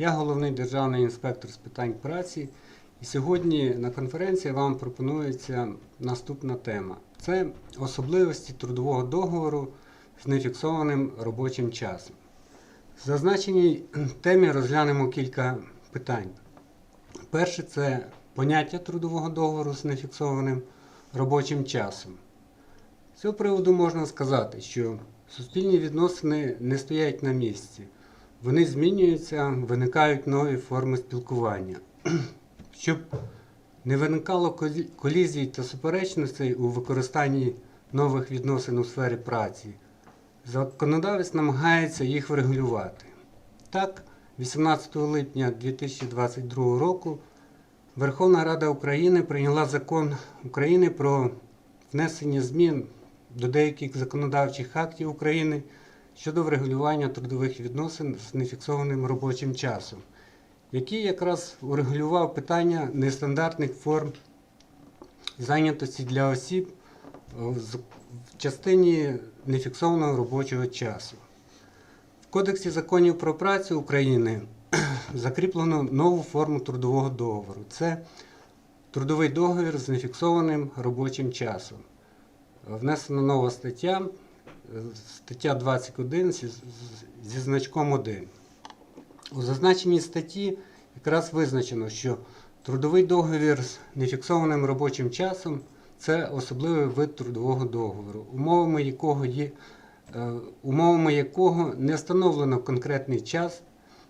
Я головний державний інспектор з питань праці. І сьогодні на конференції вам пропонується наступна тема: це особливості трудового договору з нефіксованим робочим часом. В зазначеній темі розглянемо кілька питань. Перше це поняття трудового договору з нефіксованим робочим часом. З цього приводу можна сказати, що суспільні відносини не стоять на місці. Вони змінюються, виникають нові форми спілкування. Щоб не виникало колізій та суперечностей у використанні нових відносин у сфері праці, законодавець намагається їх врегулювати. Так, 18 липня 2022 року Верховна Рада України прийняла закон України про внесення змін до деяких законодавчих актів України щодо врегулювання трудових відносин з нефіксованим робочим часом, який якраз урегулював питання нестандартних форм зайнятості для осіб е, в частині нефіксованого робочого часу. В Кодексі законів про працю України закріплено нову форму трудового договору. Це трудовий договір з нефіксованим робочим часом. Внесена нова стаття, стаття 21 зі, значком 1. У зазначеній статті якраз визначено, що трудовий договір з нефіксованим робочим часом це особливий вид трудового договору, умовами якого є, е, умовами якого не встановлено конкретний час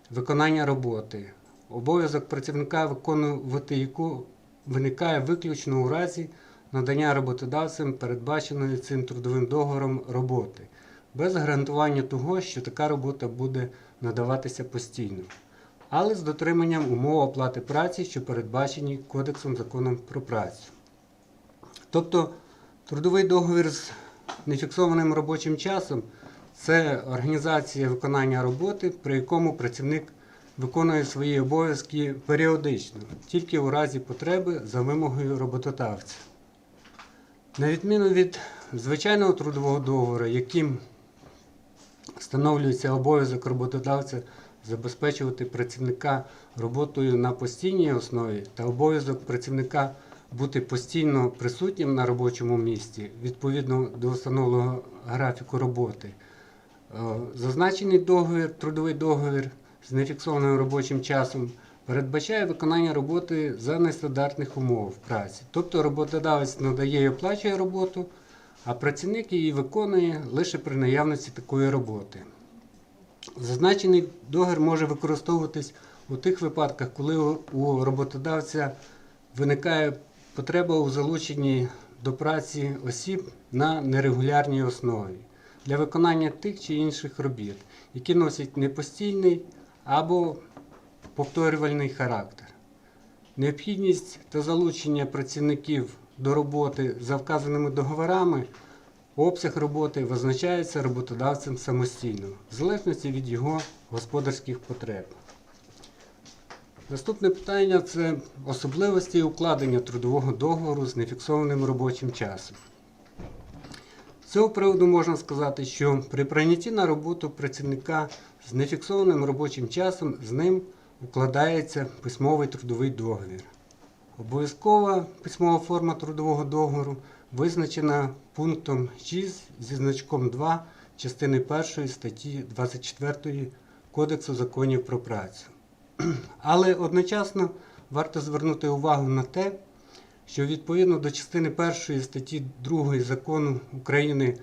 виконання роботи. Обов'язок працівника виконувати яку виникає виключно у разі надання роботодавцем передбаченої цим трудовим договором роботи, без гарантування того, що така робота буде надаватися постійно, але з дотриманням умов оплати праці, що передбачені Кодексом законом про працю. Тобто трудовий договір з нефіксованим робочим часом це організація виконання роботи, при якому працівник виконує свої обов'язки періодично, тільки у разі потреби за вимогою роботодавця. На відміну від звичайного трудового договору, яким встановлюється обов'язок роботодавця забезпечувати працівника роботою на постійній основі та обов'язок працівника бути постійно присутнім на робочому місці відповідно до встановленого графіку роботи. Е, Зазначений договір, трудовий договір з нефіксованим робочим часом передбачає виконання роботи за нестандартних умов праці. Тобто роботодавець надає і оплачує роботу, а працівник її виконує лише при наявності такої роботи. Зазначений договір може використовуватись у тих випадках, коли у- роботодавця виникає потреба у залученні до праці осіб на нерегулярній основі для виконання тих чи інших робіт, які носять непостійний або повторювальний характер. Необхідність та залучення працівників до роботи за вказаними договорами, обсяг роботи визначається роботодавцем самостійно, в залежності від його господарських потреб. Наступне питання це особливості укладення трудового договору з нефіксованим робочим часом. З цього приводу можна сказати, що при прийнятті на роботу працівника з нефіксованим робочим часом з ним укладається письмовий трудовий договір. Обов'язкова письмова форма трудового договору визначена пунктом 6 зі значком 2 частини 1 статті 24 Кодексу законів про працю. Але одночасно варто звернути увагу на те, що відповідно до частини 1 статті 2 закону України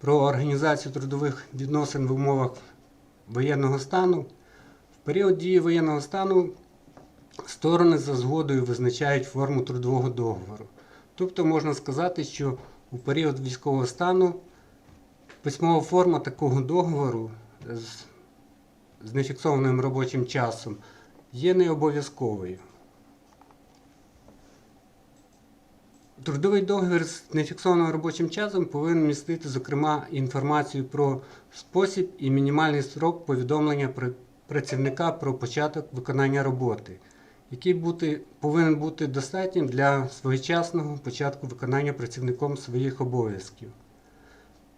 про організацію трудових відносин в умовах воєнного стану, період дії воєнного стану сторони за згодою визначають форму трудового договору. Тобто можна сказати, що у період військового стану письмова форма такого договору з, з нефіксованим робочим часом є не обов'язковою. Трудовий договір з нефіксованим робочим часом повинен містити, зокрема, інформацію про спосіб і мінімальний срок повідомлення пр- працівника про початок виконання роботи, який бути, повинен бути достатнім для своєчасного початку виконання працівником своїх обов'язків.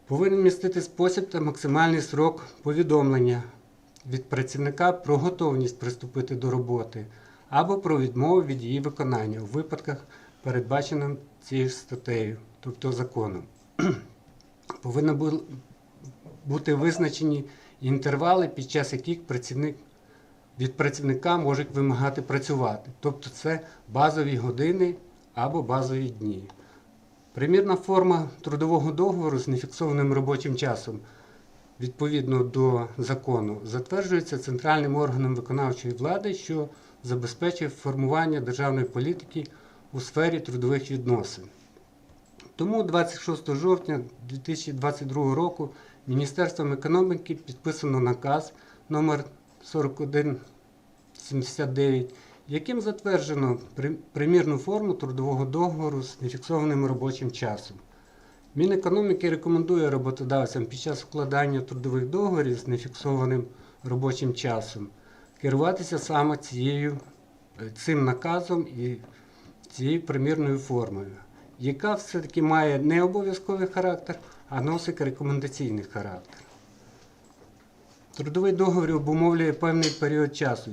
Повинен містити спосіб та максимальний срок повідомлення від працівника про готовність приступити до роботи або про відмову від її виконання у випадках, передбаченим цією статтею, тобто законом. Повинні бути визначені інтервали, під час яких працівник від працівника можуть вимагати працювати. Тобто це базові години або базові дні. Примірна форма трудового договору з нефіксованим робочим часом відповідно до закону затверджується центральним органом виконавчої влади, що забезпечує формування державної політики у сфері трудових відносин. Тому 26 жовтня 2022 року Міністерством економіки підписано наказ номер 4179, яким затверджено примірну форму трудового договору з нефіксованим робочим часом. Мінекономіки рекомендує роботодавцям під час укладання трудових договорів з нефіксованим робочим часом керуватися саме цією, цим наказом і цією примірною формою, яка все-таки має не обов'язковий характер, а носить рекомендаційний характер. Трудовий договір обумовлює певний період часу,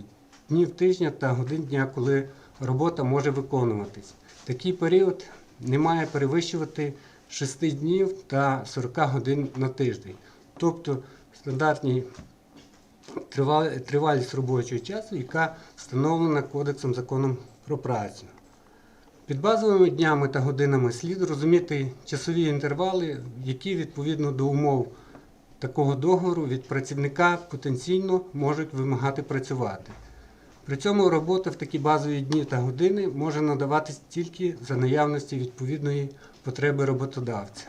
днів тижня та годин дня, коли робота може виконуватись. Такий період не має перевищувати 6 днів та 40 годин на тиждень. Тобто стандартні тривалість робочого часу, яка встановлена Кодексом законом про працю. Під базовими днями та годинами слід розуміти часові інтервали, які відповідно до умов такого договору від працівника потенційно можуть вимагати працювати. При цьому робота в такі базові дні та години може надаватись тільки за наявності відповідної потреби роботодавця.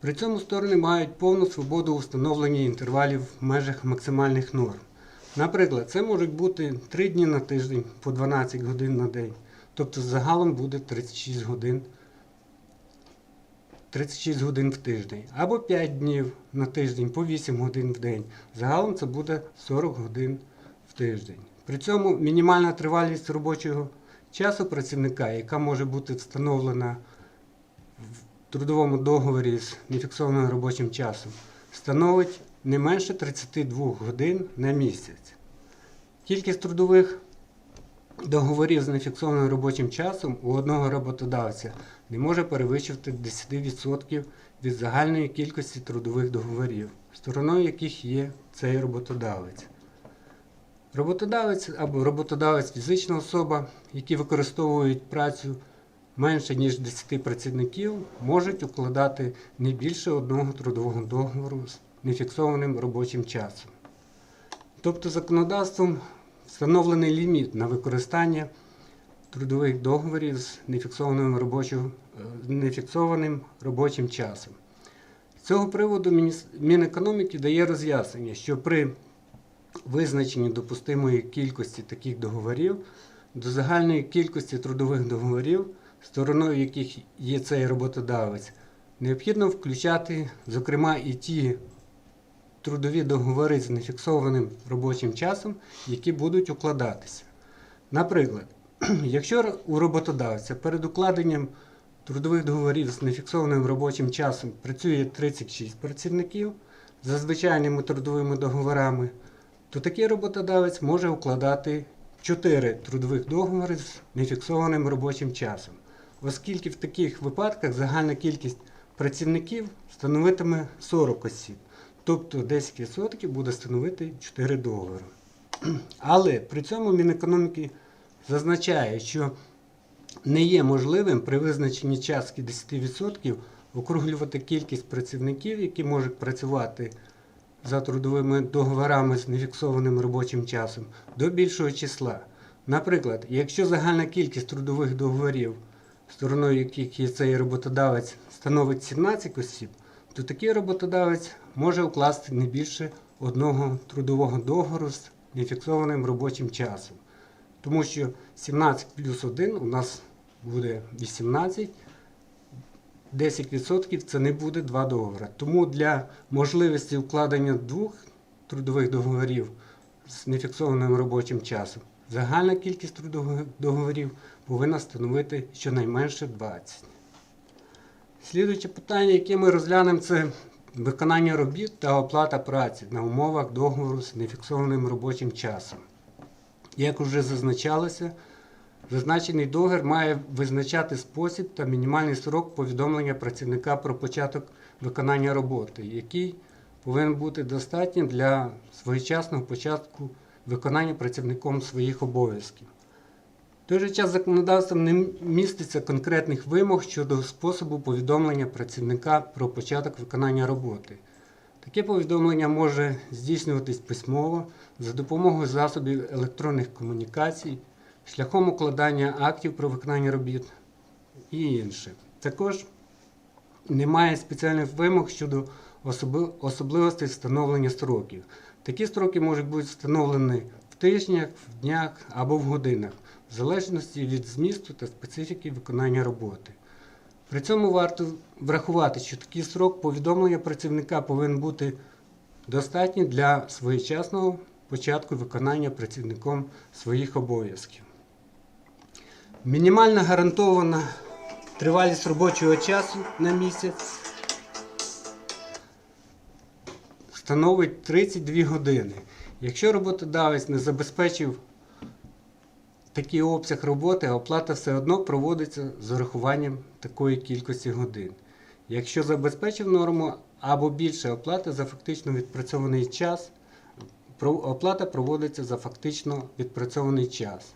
При цьому сторони мають повну свободу у встановленні інтервалів в межах максимальних норм. Наприклад, це можуть бути 3 дні на тиждень по 12 годин на день, тобто загалом буде 36 годин 36 годин в тиждень, або 5 днів на тиждень по 8 годин в день. Загалом це буде 40 годин в тиждень. При цьому мінімальна тривалість робочого часу працівника, яка може бути встановлена в трудовому договорі з нефіксованим робочим часом, становить не менше 32 годин на місяць. Кількість трудових договорів з нефіксованим робочим часом у одного роботодавця не може перевищувати 10% від загальної кількості трудових договорів, стороною яких є цей роботодавець. Роботодавець або роботодавець фізична особа, які використовують працю менше ніж 10 працівників, можуть укладати не більше одного трудового договору з нефіксованим робочим часом. Тобто законодавством встановлений ліміт на використання трудових договорів з нефіксованим робочим, е, нефіксованим робочим часом. З цього приводу Мінекономіки дає роз'яснення, що при визначенні допустимої кількості таких договорів до загальної кількості трудових договорів, стороною яких є цей роботодавець, необхідно включати, зокрема, і ті трудові договори з нефіксованим робочим часом, які будуть укладатися. Наприклад, якщо у роботодавця перед укладенням трудових договорів з нефіксованим робочим часом працює 36 працівників за звичайними трудовими договорами, то такий роботодавець може укладати 4 трудових договори з нефіксованим робочим часом, оскільки в таких випадках загальна кількість працівників становитиме 40 осіб. Тобто 10% буде становити 4 договори. Але при цьому Мінекономіки зазначає, що не є можливим при визначенні частки 10% округлювати кількість працівників, які можуть працювати за трудовими договорами з нефіксованим робочим часом, до більшого числа. Наприклад, якщо загальна кількість трудових договорів, стороною яких є цей роботодавець, становить 17 осіб, то такий роботодавець може укласти не більше одного трудового договору з нефіксованим робочим часом. Тому що 17 плюс 1 у нас буде 18, 10% це не буде два договори. Тому для можливості укладення двох трудових договорів з нефіксованим робочим часом загальна кількість трудових договорів повинна становити щонайменше 20. Слідуюче питання, яке ми розглянемо, це виконання робіт та оплата праці на умовах договору з нефіксованим робочим часом. Як уже зазначалося, зазначений договір має визначати спосіб та мінімальний срок повідомлення працівника про початок виконання роботи, який повинен бути достатнім для своєчасного початку виконання працівником своїх обов'язків. В той же час законодавством не міститься конкретних вимог щодо способу повідомлення працівника про початок виконання роботи. Таке повідомлення може здійснюватись письмово за допомогою засобів електронних комунікацій, шляхом укладання актів про виконання робіт і інше. Також немає спеціальних вимог щодо особливостей встановлення строків. Такі строки можуть бути встановлені в тижнях, в днях або в годинах, в залежності від змісту та специфіки виконання роботи. При цьому варто врахувати, що такий срок повідомлення працівника повинен бути достатній для своєчасного початку виконання працівником своїх обов'язків. Мінімальна гарантована тривалість робочого часу на місяць становить 32 години. Якщо роботодавець не забезпечив такий обсяг роботи, оплата все одно проводиться з урахуванням такої кількості годин. Якщо забезпечив норму або більше оплати за фактично відпрацьований час, оплата проводиться за фактично відпрацьований час.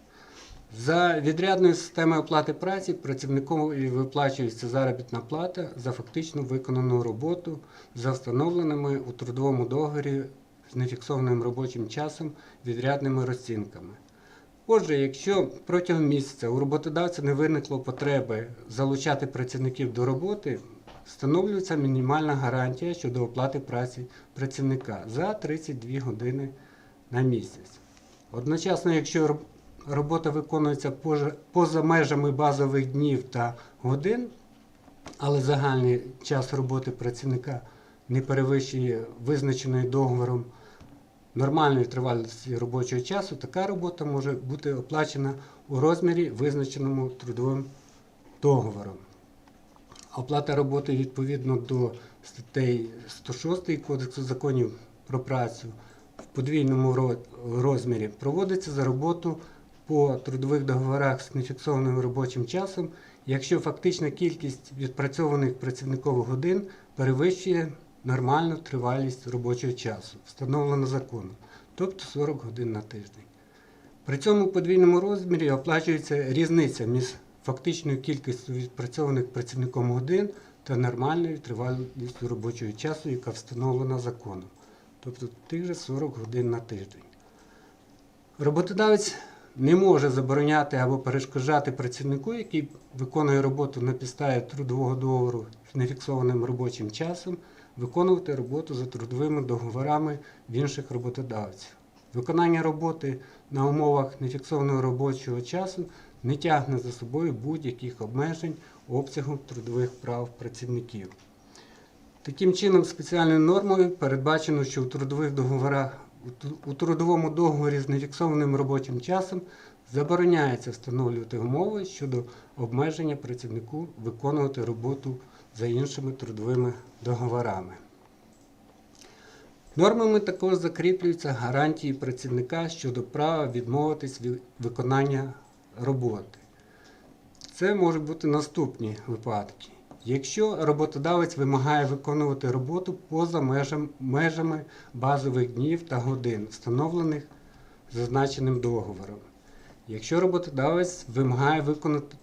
За відрядною системою оплати праці працівникові виплачується заробітна плата за фактично виконану роботу за встановленими у трудовому договорі з нефіксованим робочим часом відрядними розцінками. Отже, якщо протягом місяця у роботодавця не виникло потреби залучати працівників до роботи, встановлюється мінімальна гарантія щодо оплати праці працівника за 32 години на місяць. Одночасно, якщо робота виконується поза- межами базових днів та годин, але загальний час роботи працівника не перевищує визначеної договором нормальної тривалості робочого часу, така робота може бути оплачена у розмірі, визначеному трудовим договором. Оплата роботи відповідно до статей 106 Кодексу законів про працю в подвійному розмірі проводиться за роботу по трудових договорах з нефіксованим робочим часом, якщо фактична кількість відпрацьованих працівникових годин перевищує нормальну тривалість робочого часу, встановлену законом, тобто 40 годин на тиждень. При цьому подвійному розмірі оплачується різниця між фактичною кількістю відпрацьованих працівником годин та нормальною тривалістю робочого часу, яка встановлена законом, тобто тих же 40 годин на тиждень. Роботодавець не може забороняти або перешкоджати працівнику, який виконує роботу на підставі трудового договору з нефіксованим робочим часом, виконувати роботу за трудовими договорами в інших роботодавців. Виконання роботи на умовах нефіксованого робочого часу не тягне за собою будь-яких обмежень обсягу трудових прав працівників. Таким чином, спеціальною нормою передбачено, що у трудових договорах у трудовому договорі з нефіксованим робочим часом забороняється встановлювати умови щодо обмеження працівнику виконувати роботу за іншими трудовими договорами. Нормами також закріплюються гарантії працівника щодо права відмовитись від виконання роботи. Це можуть бути наступні випадки. Якщо роботодавець вимагає виконувати роботу поза межами базових днів та годин, встановлених зазначеним договором. Якщо роботодавець вимагає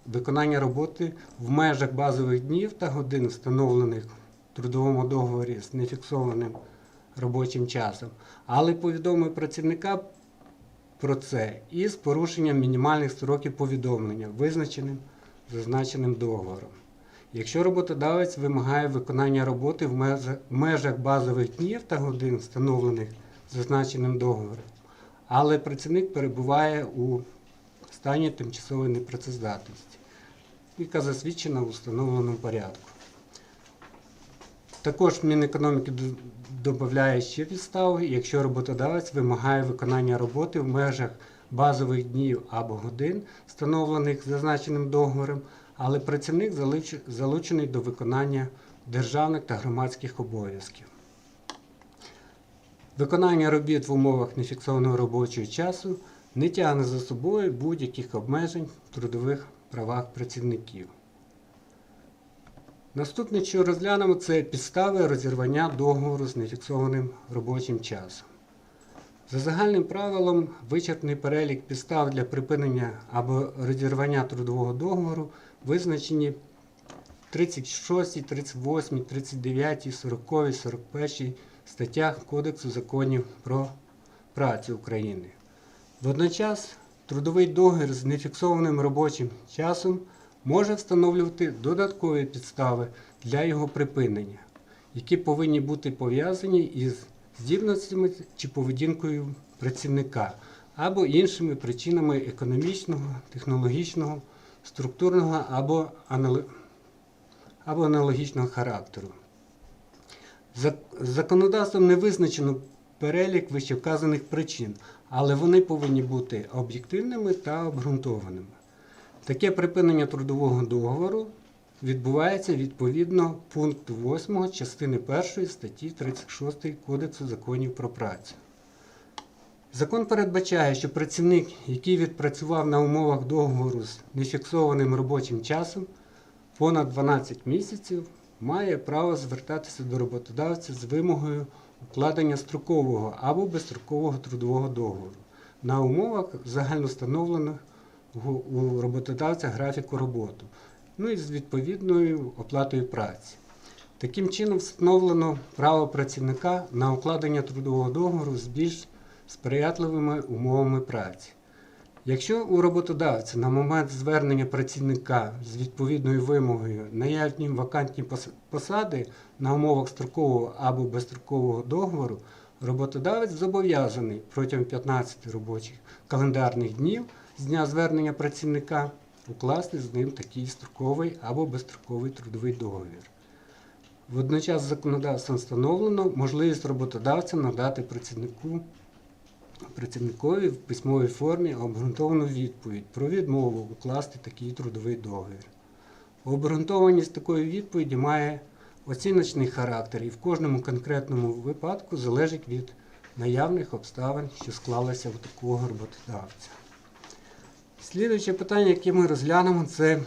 виконання роботи в межах базових днів та годин, встановлених в трудовому договорі з нефіксованим робочим часом, але повідомив працівника про це із порушенням мінімальних строків повідомлення, визначеним зазначеним договором. Якщо роботодавець вимагає виконання роботи в межах базових днів та годин, встановлених зазначеним договором, але працівник перебуває у стані тимчасової непрацездатності, яка засвідчена в установленому порядку. Також Мінекономіки додає ще підстави, якщо роботодавець вимагає виконання роботи в межах базових днів або годин, встановлених зазначеним договором, але працівник залучений до виконання державних та громадських обов'язків. Виконання робіт в умовах нефіксованого робочого часу не тягне за собою будь-яких обмежень в трудових правах працівників. Наступне, що розглянемо, це підстави розірвання договору з нефіксованим робочим часом. За загальним правилом, вичерпний перелік підстав для припинення або розірвання трудового договору визначені в 36, 38, 39, 40, 41 статтях Кодексу законів про працю України. Водночас трудовий договір з нефіксованим робочим часом може встановлювати додаткові підстави для його припинення, які повинні бути пов'язані із здібностями чи поведінкою працівника або іншими причинами економічного, технологічного, структурного або, або аналогічного характеру. Законодавством не визначено перелік вищевказаних причин, але вони повинні бути об'єктивними та обґрунтованими. Таке припинення трудового договору відбувається відповідно пункту 8 частини 1 статті 36 Кодексу законів про працю. Закон передбачає, що працівник, який відпрацював на умовах договору з нефіксованим робочим часом понад 12 місяців, має право звертатися до роботодавця з вимогою укладення строкового або безстрокового трудового договору на умовах загальностановлених у роботодавця графіку роботи, ну і з відповідною оплатою праці. Таким чином встановлено право працівника на укладення трудового договору з більш сприятливими умовами праці. Якщо у роботодавця на момент звернення працівника з відповідною вимогою наявні вакантні посади на умовах строкового або безстрокового договору, роботодавець зобов'язаний протягом 15 робочих календарних днів з дня звернення працівника укласти з ним такий строковий або безстроковий трудовий договір. Водночас законодавством встановлено можливість роботодавця надати працівнику працівникові в письмовій формі обґрунтовану відповідь про відмову укласти такий трудовий договір. Обґрунтованість такої відповіді має оціночний характер і в кожному конкретному випадку залежить від наявних обставин, що склалися у такого роботодавця. Слідуюче питання, яке ми розглянемо, це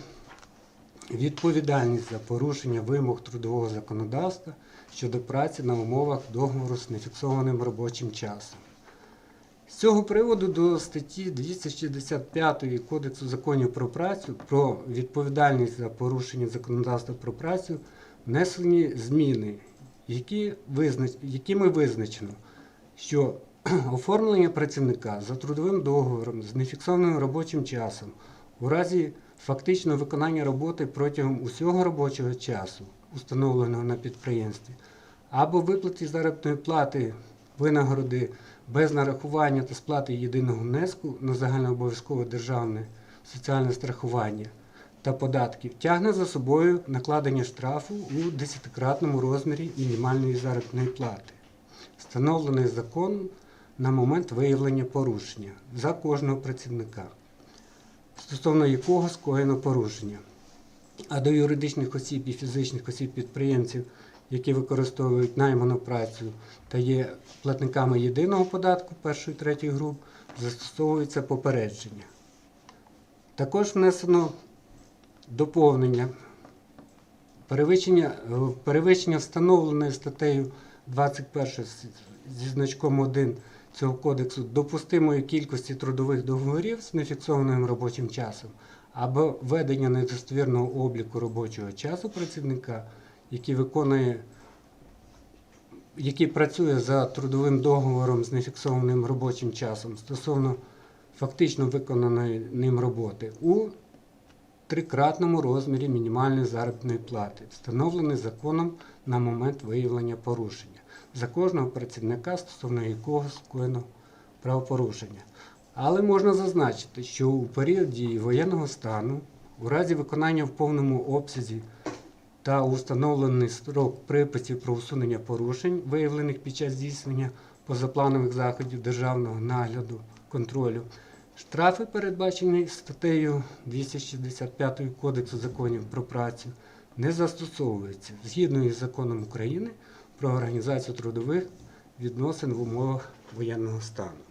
відповідальність за порушення вимог трудового законодавства щодо праці на умовах договору з нефіксованим робочим часом. З цього приводу до статті 265 Кодексу законів про працю про відповідальність за порушення законодавства про працю внесені зміни, які визнач... якими визначено, що оформлення працівника за трудовим договором з нефіксованим робочим часом у разі фактичного виконання роботи протягом усього робочого часу, установленого на підприємстві, або виплаті заробітної плати винагороди без нарахування та сплати єдиного внеску на загальнообов'язкове державне соціальне страхування та податків тягне за собою накладення штрафу у десятикратному розмірі мінімальної заробітної плати, встановлений законом на момент виявлення порушення за кожного працівника, стосовно якого скоєно порушення. А до юридичних осіб і фізичних осіб підприємців, які використовують найману працю та є платниками єдиного податку першої третьої груп, застосовується попередження. Також внесено доповнення. Перевищення, перевищення встановленої статтею 21 зі значком 1 цього кодексу допустимої кількості трудових договорів з нефіксованим робочим часом або ведення недостовірного обліку робочого часу працівника, який виконує який працює за трудовим договором з нефіксованим робочим часом стосовно фактично виконаної ним роботи у трикратному розмірі мінімальної заробітної плати, встановлений законом на момент виявлення порушення за кожного працівника, стосовно якого скоєно правопорушення. Але можна зазначити, що у період дії воєнного стану, у разі виконання в повному обсязі та у встановлений строк приписів про усунення порушень, виявлених під час здійснення позапланових заходів державного нагляду контролю, штрафи, передбачені статтею 265 Кодексу законів про працю, не застосовується згідно із законом України про організацію трудових відносин в умовах воєнного стану.